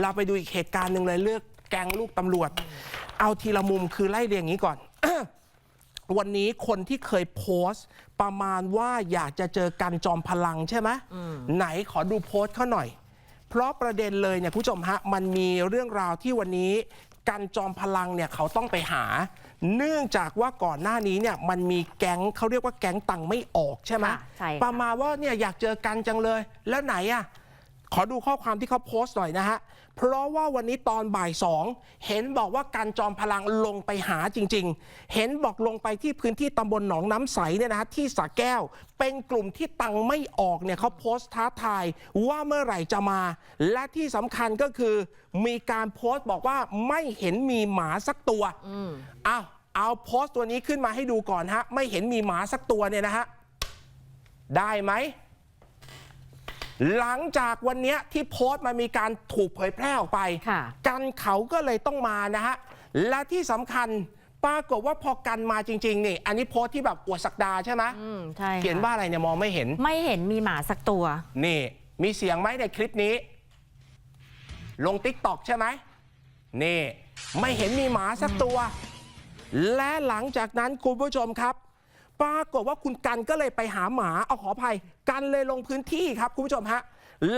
เราไปดูอีกเหตุการณ์หนึ่งเลยเลือกแก๊งลูกตำรวจ เอาทีละมุมคือไล่เรียงอย่างนี้ก่อน วันนี้คนที่เคยโพสต์ ประมาณว่าอยากจะเจอกันจอมพลังใช่ไหมไหนขอดูโพสต์เขาหน่อย เพราะประเด็นเลยเนี่ยคุณผู้ชมฮะมันมีเรื่องราวที่วันนี้กันจอมพลังเนี่ยเขาต้องไปหา เนื่องจากว่าก่อนหน้านี้เนี่ยมันมีแก๊งเขาเรียกว่าแก๊งตังไม่ออกใช่ไหมค่ะใช่ค่ะประมาณว่าเนี่ยอยากเจอกันจังเลย แล้วไหนอะ ขอดูข้อความที่เขาโพสต์หน่อยนะฮะ เพราะว่าวันนี้ตอนบ่ายสองเห็นบอกว่าการจอมพลังลงไปหาจริง ๆ เห็นบอกลงไปที่พื้นที่ตำบลหนองน้ำใสเนี่ยนะฮะที่สระแก้ว เป็นกลุ่มที่ตังไม่ออกเนี่ยเขาโพสต์ท้าทายว่าเมื่อไหร่จะมา และที่สำคัญก็คือ มีการโพสต์บอกว่าไม่เห็นมีหมาสักตัวอ้าวเอาโพสต์ตัวนี้ขึ้นมาให้ดูก่อนฮะ ไม่เห็นมีหมาสักตัวเนี่ยนะฮะ ได้ไหม หลังจากวันเนี้ยที่โพสต์มันมีการถูกเผยแพร่ออกไปค่ะกันเขาก็เลยต้องมานะฮะ และที่สำคัญปรากฏว่าพอกันมาจริงๆนี่ อันนี้โพสต์ที่แบบอวดสักดาใช่ไหมอืมใช่ค่ะเขียนว่าอะไรเนี่ยมองไม่เห็น ไม่เห็นมีหมาสักตัว นี่ มีเสียงไหมในคลิปนี้ ลงติ๊กตอกใช่ไหมนี่ ไม่เห็นมีหมาสักตัว และหลังจากนั้นคุณผู้ชมครับ ปรากฏว่าคุณกันก็เลยไปหาหมาเอาขออภัย กันเลยลงพื้นที่ครับคุณผู้ชมฮะ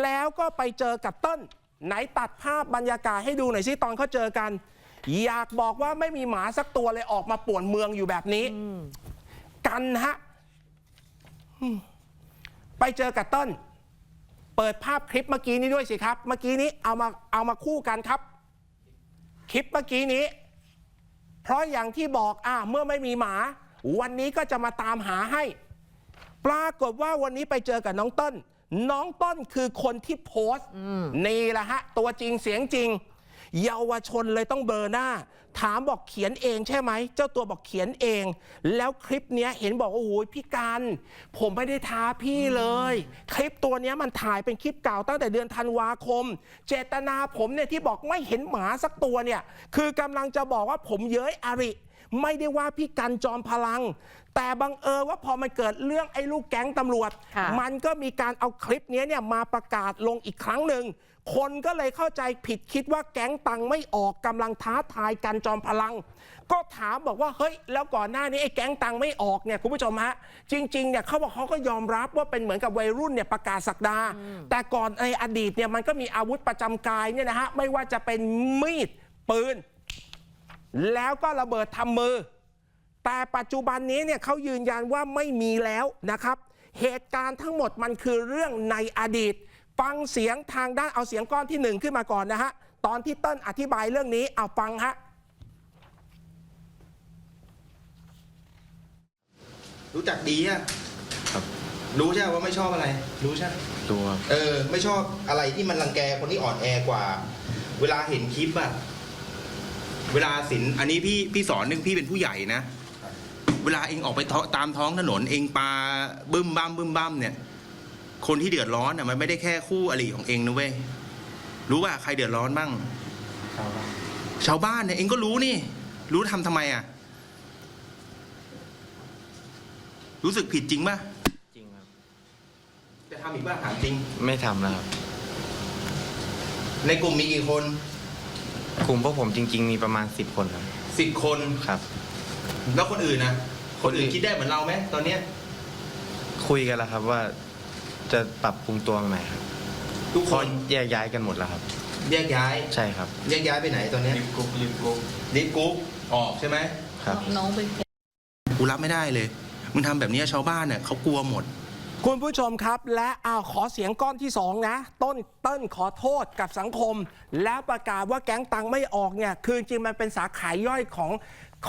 แล้วก็ไปเจอกับต้น ไหนตัดภาพบรรยากาศให้ดูหน่อยสิตอนเขาเจอกัน อยากบอกว่าไม่มีหมาสักตัวเลยออกมาป่วนเมืองอยู่แบบนี้ กันฮะไปเจอกับต้น เปิดภาพคลิปเมื่อกี้นี้ด้วยสิครับ เมื่อกี้นี้เอามาเอามาคู่กันครับ คลิปเมื่อกี้นี้ เพราะอย่างที่บอกอะเมื่อไม่มีหมา วันนี้ก็จะมาตามหาให้ ปรากฏว่าวันนี้ไปเจอกับน้องต้น น้องต้นคือคนที่โพสต์นี่แหละฮะ ตัวจริงเสียงจริง เยาวชนเลยต้องเบลอหน้า ถามบอกเขียนเองใช่ไหม เจ้าตัวบอกเขียนเอง แล้วคลิปเนี้ยเห็นบอกว่าโอ้ยพี่กันผมไม่ได้ท้าพี่เลย คลิปตัวเนี้ยมันถ่ายเป็นคลิปเก่าตั้งแต่เดือนธันวาคม เจตนาผมเนี่ยที่บอกไม่เห็นหมาสักตัวเนี่ย คือกำลังจะบอกว่าผมเย้ยอาริ ไม่ได้ว่าพี่กันจอมพลัง แต่บังเอิญว่าพอมันเกิดเรื่องไอ้ลูกแก๊งตำรวจ ค่ะ มันก็มีการเอาคลิปนี้เนี่ยมาประกาศลงอีกครั้งหนึ่ง คนก็เลยเข้าใจผิดคิดว่าแก๊งตังไม่ออกกำลังท้าทายกันจอมพลัง ก็ถามบอกว่าเฮ้ย แล้วก่อนหน้านี้ไอ้แก๊งตังไม่ออกเนี่ยคุณผู้ชมฮะจริงๆเนี่ยเขาบอกเขาก็ยอมรับว่าเป็นเหมือนกับวัยรุ่นเนี่ยประกาศสักดา แต่ก่อนในอดีตเนี่ยมันก็มีอาวุธประจำกายเนี่ยนะฮะไม่ว่าจะเป็นมีดปืน แล้วก็ระเบิดทำมือ แต่ปัจจุบันนี้เนี่ยเขายืนยันว่าไม่มีแล้วนะครับ เหตุการณ์ทั้งหมดมันคือเรื่องในอดีต ฟังเสียงทางด้านเอาเสียงก้อนที่หนึ่งขึ้นมาก่อนนะฮะ ตอนที่เต้นอธิบายเรื่องนี้เอาฟังฮะรู้จักดีอะครับ รู้ใช่ไหมว่าไม่ชอบอะไร รู้ใช่ไหมตัวเออ ไม่ชอบอะไรที่มันรังแกคนที่อ่อนแอกว่า เวลาเห็นคลิปอะ เวลาสินอันนี้พี่พี่สอนนึงพี่เป็นผู้ใหญ่นะ เวลาเองออกไปท้อตามท้องถนนเองปาบึ้มบ้ามบึ้มบ้ามเนี่ย คนที่เดือดร้อนอะมันไม่ได้แค่คู่อริของเองนะเว้ยรู้ว่าใครเดือดร้อนบ้าง ชาวบ้านเนี่ยเองก็รู้นี่ รู้ทำทำไมอะรู้สึกผิดจริงป่ะจริงครับจะทำอีกป่ะถามจริง ไม่ทำแล้วครับ ในกลุ่มมีกี่คน กลุ่มพวกผมจริง ๆ มีประมาณสิบคนครับสิบคน ครับ แล้วคนอื่นนะคนอื่นคนอื่นคิดได้เหมือนเราไหมตอนเนี้ยคุยกันแล้วครับว่าจะปรับปรุงตัวใหม่ครับทุกเพคราะนแยกย้ายกันหมดแล้วครับ แยกย้ายใช่ครับแยกย้ายไปไหนตอนเนี้ยลิฟกุ๊กลิฟกุ๊กดิฟกรุ๊ปออกใช่ไหมครับ น้องเป็น กูรับไม่ได้เลย มึงทำแบบนี้ชาวบ้านเนี่ยเขากลัวหมด คุณผู้ชมครับ และอ้าวขอเสียงก้อนที่สองนะ ต้นเต้นขอโทษกับสังคม แล้วประกาศว่าแก๊งตังไม่ออกเนี่ย คือจริงมันเป็นสาขาย่อยของ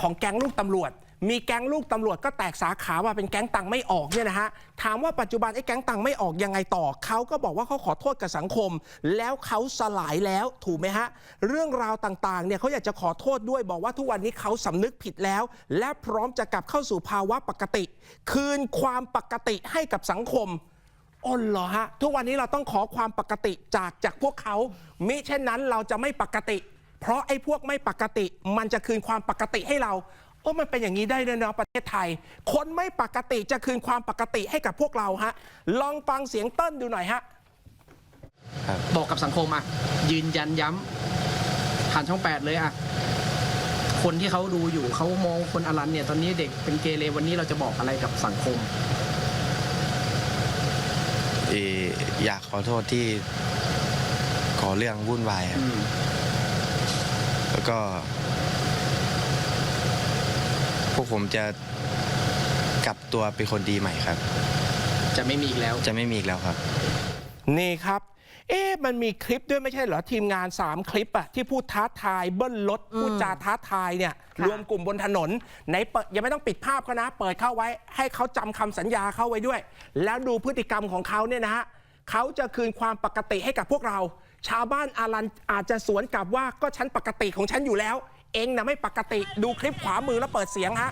ของแก๊งลูกตำรวจ มีแก๊งลูกตำรวจก็แตกสาขามาเป็นแก๊งตังไม่ออกเนี่ยนะฮะถามว่าปัจจุบันไอ้แก๊งตังไม่ออกยังไงต่อเขาก็บอกว่าเขาขอโทษกับสังคม แล้วเขาสลายแล้วถูกไหมฮะเรื่องราวต่างๆเนี่ยเขาอยากจะขอโทษด้วยบอกว่าทุกวันนี้เขาสำนึกผิดแล้ว และพร้อมจะกลับเข้าสู่ภาวะปกติ คืนความปกติให้กับสังคมอ๋อเหรอฮะ ทุกวันนี้เราต้องขอความปกติจากจากพวกเขามิเช่นนั้นเราจะไม่ปกติ เพราะไอ้พวกไม่ปกติ มันจะคืนความปกติให้เรา โอ้มันเป็นอย่างนี้ได้เลยเนาะประเทศไทย คนไม่ปกติจะคืนความปกติให้กับพวกเราฮะ ลองฟังเสียงเต้นดูหน่อยฮะครับบอกกับสังคมอะ ยืนยันย้ำผ่านช่องแปดเลยอะ คนที่เขาดูอยู่เขามองคนอลันเนี่ย ตอนนี้เด็กเป็นเกเรวันนี้เราจะบอกอะไรกับสังคมเอ่ออยากขอโทษที่ขอเรื่องวุ่นวายครับอืมแล้วก็พ วกผมจะกลับตัวเป็นคนดีใหม่ครับ จะไม่มีอีกแล้ว จะไม่มีอีกแล้วครับ นี่ครับ เอ๊ะมันมีคลิปด้วยไม่ใช่เหรอ ทีมงาน 3 คลิปอะที่พูดท้าทายเบิ้ลรถพูดจาท้าทายเนี่ยค่ะรวมกลุ่มบนถนนไหนเปิดยังไม่ต้องปิดภาพเขานะ เปิดเข้าไว้ ให้เขาจำคำสัญญาเข้าไว้ด้วย แล้วดูพฤติกรรมของเขาเนี่ยนะฮะเขาจะคืนความปกติให้กับพวกเรา ชาวบ้านอารันอาจจะสวนกลับว่าก็ฉันปกติของฉันอยู่แล้ว เองนะไม่ปกติดูคลิปขวามือแล้วเปิดเสียงฮะ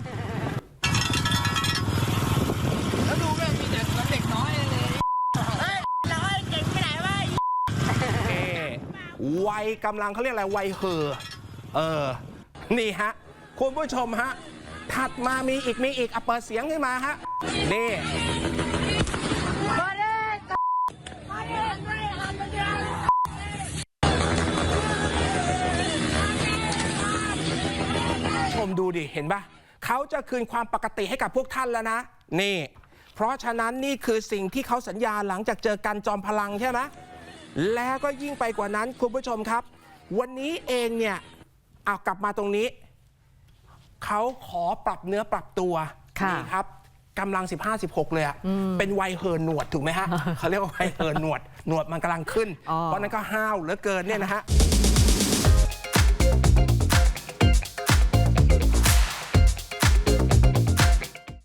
แล้วดูแม่มีแต่เด็กน้อยเลยเอ๊ะวัยกำลังเขาเรียกอะไรวัยเห่อเออ นี่ฮะ คุณผู้ชมฮะ ถัดมามีอีกมีอีกอะเปิดเสียงขึ้นมาฮะนี่ มดูดิเห็นปะเขาจะคืนความปกติให้กับพวกท่านแล้วนะ นี่ เพราะฉะนั้นนี่คือสิ่งที่เขาสัญญาหลังจากเจอกันจอมพลังใช่ไหมแล้วก็ยิ่งไปกว่านั้นคุณผู้ชมครับ วันนี้เองเนี่ยเอากลับมาตรงนี้ เขาขอปรับเนื้อปรับตัวค่ะนี่ครับกำลัง 15 16 เลยอะเป็นวัยเหินหนวดถูกไหมฮะเขาเรียกว่าวัยเหินหนวด หนวดมันกำลังขึ้นอ๋อเพราะนั้นก็ห้าวเหลือเกินเนี่ยนะฮะ